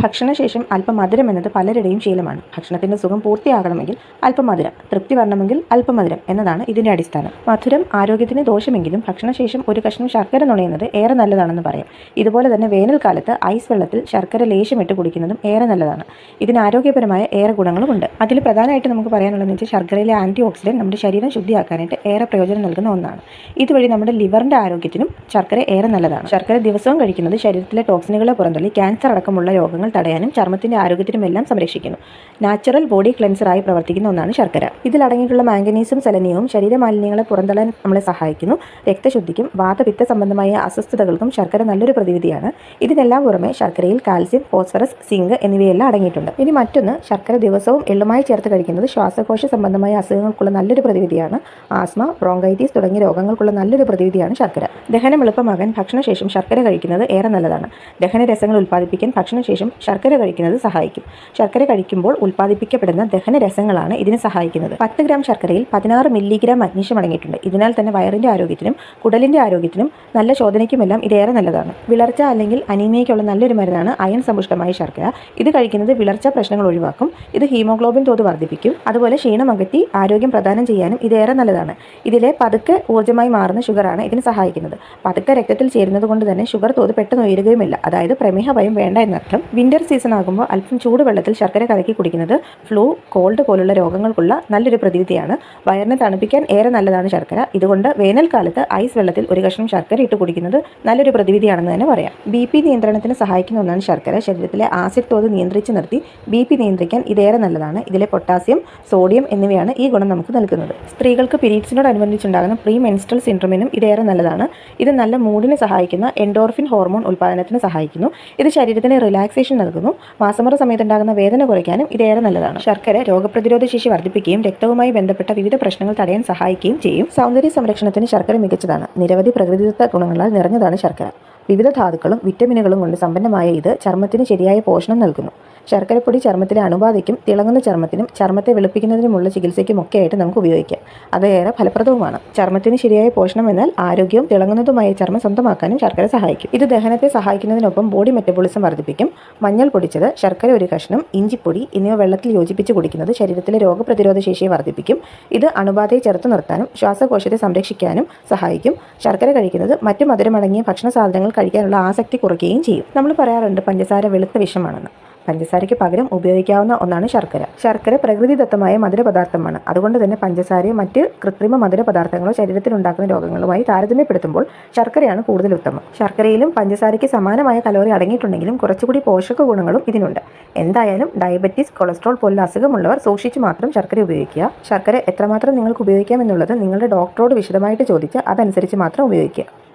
ഭക്ഷണശേഷം അല്പം മധുരം എന്നത് പലരുടെയും ശീലമാണ്. ഭക്ഷണത്തിന്റെ സുഖം പൂർത്തിയാകണമെങ്കിൽ അല്പം മധുരം തൃപ്തി വരണമെങ്കിൽ അല്പം മധുരം എന്നതാണ് ഇതിന്റെ അടിസ്ഥാനം. മധുരം ആരോഗ്യത്തിന് ദോഷമെങ്കിലും ഭക്ഷണശേഷം ഒരു കഷ്ണം ശർക്കര നുണയുന്നത് ഏറെ നല്ലതാണെന്ന് പറയാം. ഇതുപോലെ തന്നെ വേനൽക്കാലത്ത് ഐസ് വെള്ളത്തിൽ ശർക്കര ലേശമിട്ട് കുടിക്കുന്നതും ഏറെ നല്ലതാണ്. ഇതിന് ആരോഗ്യപരമായ ഏറെ ഗുണങ്ങളുമുണ്ട് അതിൽ പ്രധാനമായിട്ട് നമുക്ക് പറയാനുള്ളതെന്ന് വെച്ചാൽ ശർക്കരയിലെ ആന്റി ഓക്സിഡന്റ് നമ്മുടെ ശരീരം ശുദ്ധിയാക്കാനായിട്ട് ഏറെ പ്രയോജനം നൽകുന്ന ഒന്നാണ്. ഇതുവഴി നമ്മുടെ ലിവറിന്റെ ആരോഗ്യത്തിനും ശർക്കര ഏറെ നല്ലതാണ്. ശർക്കര ദിവസവും കഴിക്കുന്നത് ശരീരത്തിലെ ടോക്സിനുകളെ പുറന്തള്ളി ക്യാൻസർ അടക്കമുള്ള രോഗങ്ങൾ തടയാനും ചർമ്മത്തിന്റെ ആരോഗ്യത്തിനും എല്ലാം സംരക്ഷിക്കുന്നു. നാച്ചുറൽ ബോഡി ക്ലെൻസറായി പ്രവർത്തിക്കുന്ന ഒന്നാണ് ശർക്കര. ഇതിലടങ്ങിയിട്ടുള്ള മാംഗനീസും സെലനിയവും ശരീരമാലിന്യങ്ങളെ പുറന്തള്ളാൻ നമ്മളെ സഹായിക്കുന്നു. രക്തശുദ്ധിക്കും വാതപിത്ത സംബന്ധമായ അസ്വസ്ഥതകൾക്കും ശർക്കര നല്ലൊരു പ്രതിവിധിയാണ്. ഇതിനെല്ലാം പുറമെ ശർക്കരയിൽ കാൽസ്യം ഫോസ്ഫറസ് സിങ്ക് എന്നിവയെല്ലാം അടങ്ങിയിട്ടുണ്ട്. ഇനി മറ്റൊന്ന് ശർക്കര ദിവസവും എള്ളുമായി ചേർത്ത് കഴിക്കുന്നത് ശ്വാസകോശ സംബന്ധമായ അസുഖങ്ങൾക്കുള്ള നല്ലൊരു പ്രതിവിധിയാണ്. ആസ്മ ബ്രോങ്കൈറ്റീസ് തുടങ്ങിയ രോഗങ്ങൾക്കുള്ള നല്ലൊരു പ്രതിവിധിയാണ് ശർക്കര. ദഹനം എളുപ്പമാകാൻ ഭക്ഷണശേഷം ശർക്കര കഴിക്കുന്നത് ഏറെ നല്ലതാണ്. ദഹന രസങ്ങൾ ഉൽപ്പാദിപ്പിക്കാൻ ഭക്ഷണശേഷം ശർക്കര കഴിക്കുന്നത് സഹായിക്കും. ശർക്കര കഴിക്കുമ്പോൾ ഉൽപ്പാദിപ്പിക്കപ്പെടുന്ന ദഹന രസങ്ങളാണ് ഇതിനെ സഹായിക്കുന്നത്. പത്ത് ഗ്രാം ശർക്കരയിൽ പതിനാറ് മില്ലിഗ്രാം മഗ്നീഷ്യം അടങ്ങിയിട്ടുണ്ട്. ഇതിനാൽ തന്നെ വയറിന്റെ ആരോഗ്യത്തിനും കുടലിന്റെ ആരോഗ്യത്തിനും നല്ല ശോധനയ്ക്കുമെല്ലാം ഇതേറെ നല്ലതാണ്. വിളർച്ച അല്ലെങ്കിൽ അനീമിയയ്ക്കുള്ള നല്ലൊരു മരുന്നാണ് അയൺ സമ്പുഷ്ടമായ ശർക്കര. ഇത് കഴിക്കുന്നത് വിളർച്ച പ്രശ്നങ്ങൾ ഒഴിവാക്കും. ഇത് ഹീമോഗ്ലോബിൻ തോത് വർദ്ധിപ്പിക്കും. അതുപോലെ ക്ഷീണം അകറ്റി ആരോഗ്യം പ്രദാനം ചെയ്യാനും ഇതേറെ നല്ലതാണ്. ഇതിലെ പതുക്കെ ഊർജമായി മാറുന്ന ഷുഗറാണ് ഇതിന് സഹായിക്കുന്നത്. പതുക്കെ രക്തത്തിൽ ചേരുന്നത് കൊണ്ട് തന്നെ ഷുഗർ തോത് പെട്ടെന്ന് ഉയരുകയുമില്ല. അതായത് പ്രമേഹ ഭയം വേണ്ട എന്നർത്ഥം. വിന്റർ സീസൺ ആകുമ്പോൾ അല്പം ചൂടുവെള്ളത്തിൽ ശർക്കര കലക്കി കുടിക്കുന്നത് ഫ്ലൂ കോൾഡ് പോലുള്ള രോഗങ്ങൾക്കുള്ള നല്ലൊരു പ്രതിവിധിയാണ്. വയറിനെ തണുപ്പിക്കാൻ ഏറെ നല്ലതാണ് ശർക്കര. ഇതുകൊണ്ട് വേനൽക്കാലത്ത് ഐസ് വെള്ളത്തിൽ ഒരു കഷ്ണം ശർക്കര ഇട്ട് കുടിക്കുന്നത് നല്ലൊരു പ്രതിവിധിയാണെന്ന് തന്നെ പറയാം. ബി പി നിയന്ത്രണത്തിന് സഹായിക്കുന്ന ഒന്നാണ് ശർക്കര. ശരീരത്തിലെ ആസിഡ് തോത് നിയന്ത്രിച്ച് നിർത്തി ബി പി നിയന്ത്രിക്കാൻ ഇതേറെ നല്ലതാണ്. ഇതിലെ പൊട്ടാസ്യം സോഡിയം എന്നിവയാണ് ഈ ഗുണം നമുക്ക് നൽകുന്നത്. സ്ത്രീകൾക്ക് പീരീഡ്സിനോടനുബന്ധിച്ചുണ്ടാകുന്ന പ്രീ മെൻസ്ട്രൽ സിൻഡ്രോമിനും ഇതേറെ നല്ലതാണ്. ഇത് നല്ല മൂഡിനെ സഹായിക്കുന്ന എൻഡോർഫിൻ ഹോർമോൺ ഉൽപ്പാദനത്തിന് സഹായിക്കുന്നു. ഇത് ശരീരത്തിന് റിലാക്സേഷൻ നൽകുന്നു. മാസമുറ സമയത്തുണ്ടാകുന്ന വേദന കുറയ്ക്കാനും ഇതേറെ നല്ലതാണ്. ശർക്കര രോഗപ്രതിരോധ ശേഷി വർദ്ധിപ്പിക്കുകയും രക്തവുമായി ബന്ധപ്പെട്ട വിവിധ പ്രശ്നങ്ങൾ തടയാൻ സഹായിക്കുകയും ചെയ്യും. സൗന്ദര്യ സംരക്ഷണത്തിന് ശർക്കര മികച്ചതാണ്. നിരവധി പ്രകൃതിദത്ത ഗുണങ്ങളാൽ നിറഞ്ഞതാണ് ശർക്കര. വിവിധ ധാതുക്കളും വിറ്റമിനുകളും കൊണ്ട് സമ്പന്നമായ ഇത് ചർമ്മത്തിന് ശരിയായ പോഷണം നൽകുന്നു. ശർക്കരപ്പൊടി ചർമ്മത്തിലെ അണുബാധയ്ക്കും തിളങ്ങുന്ന ചർമ്മത്തിനും ചർമ്മത്തെ വെളുപ്പിക്കുന്നതിനുമുള്ള ആയിട്ട് നമുക്ക് ഉപയോഗിക്കാം. അത് ഏറെ ഫലപ്രദവുമാണ്. ചർമ്മത്തിന് ശരിയായ പോഷണം എന്നാൽ ആരോഗ്യവും തിളങ്ങുന്നതുമായ ചർമ്മം സ്വന്തമാക്കാനും ശർക്കര സഹായിക്കും. ഇത് ദഹനത്തെ സഹായിക്കുന്നതിനൊപ്പം ബോഡി മെറ്റബോളിസം വർദ്ധിപ്പിക്കും. മഞ്ഞൾ പൊടിച്ചത് ശർക്കര ഒരു കഷ്ണം ഇഞ്ചിപ്പൊടി എന്നിവ വെള്ളത്തിൽ യോജിപ്പിച്ച് കുടിക്കുന്നത് ശരീരത്തിലെ രോഗപ്രതിരോധ ശേഷിയെ വർദ്ധിപ്പിക്കും. ഇത് അണുബാധയെ ചെറുത്തു നിർത്താനും ശ്വാസകോശത്തെ സംരക്ഷിക്കാനും സഹായിക്കും. ശർക്കര കഴിക്കുന്നത് മറ്റു മധുരമടങ്ങിയ ഭക്ഷണ സാധനങ്ങൾ കഴിക്കാനുള്ള ആസക്തി കുറയ്ക്കുകയും ചെയ്യും. നമ്മൾ പറയാറുണ്ട് പഞ്ചസാര വെളുത്ത വിഷമാണെന്ന്. പഞ്ചസാരയ്ക്ക് പകരം ഉപയോഗിക്കാവുന്ന ഒന്നാണ് ശർക്കര. ശർക്കര പ്രകൃതിദത്തമായ മധുരപദാർത്ഥമാണ്. അതുകൊണ്ട് തന്നെ പഞ്ചസാരയും മറ്റ് കൃത്രിമ മധുര പദാർത്ഥങ്ങളോ ശരീരത്തിൽ ഉണ്ടാക്കുന്ന രോഗങ്ങളുമായി താരതമ്യപ്പെടുത്തുമ്പോൾ ശർക്കരയാണ് കൂടുതൽ ഉത്തമം. ശർക്കരയിലും പഞ്ചസാരയ്ക്ക് സമാനമായ കലോറി അടങ്ങിയിട്ടുണ്ടെങ്കിലും കുറച്ചുകൂടി പോഷക ഗുണങ്ങളും ഇതിനുണ്ട്. എന്തായാലും ഡയബറ്റീസ് കൊളസ്ട്രോൾ പോലുള്ള അസുഖമുള്ളവർ സൂക്ഷിച്ച് മാത്രം ശർക്കര ഉപയോഗിക്കുക. ശർക്കര എത്രമാത്രം നിങ്ങൾക്ക് ഉപയോഗിക്കാം എന്നുള്ളത് നിങ്ങളുടെ ഡോക്ടറോട് വിശദമായിട്ട് ചോദിച്ച് അതനുസരിച്ച് മാത്രം ഉപയോഗിക്കുക.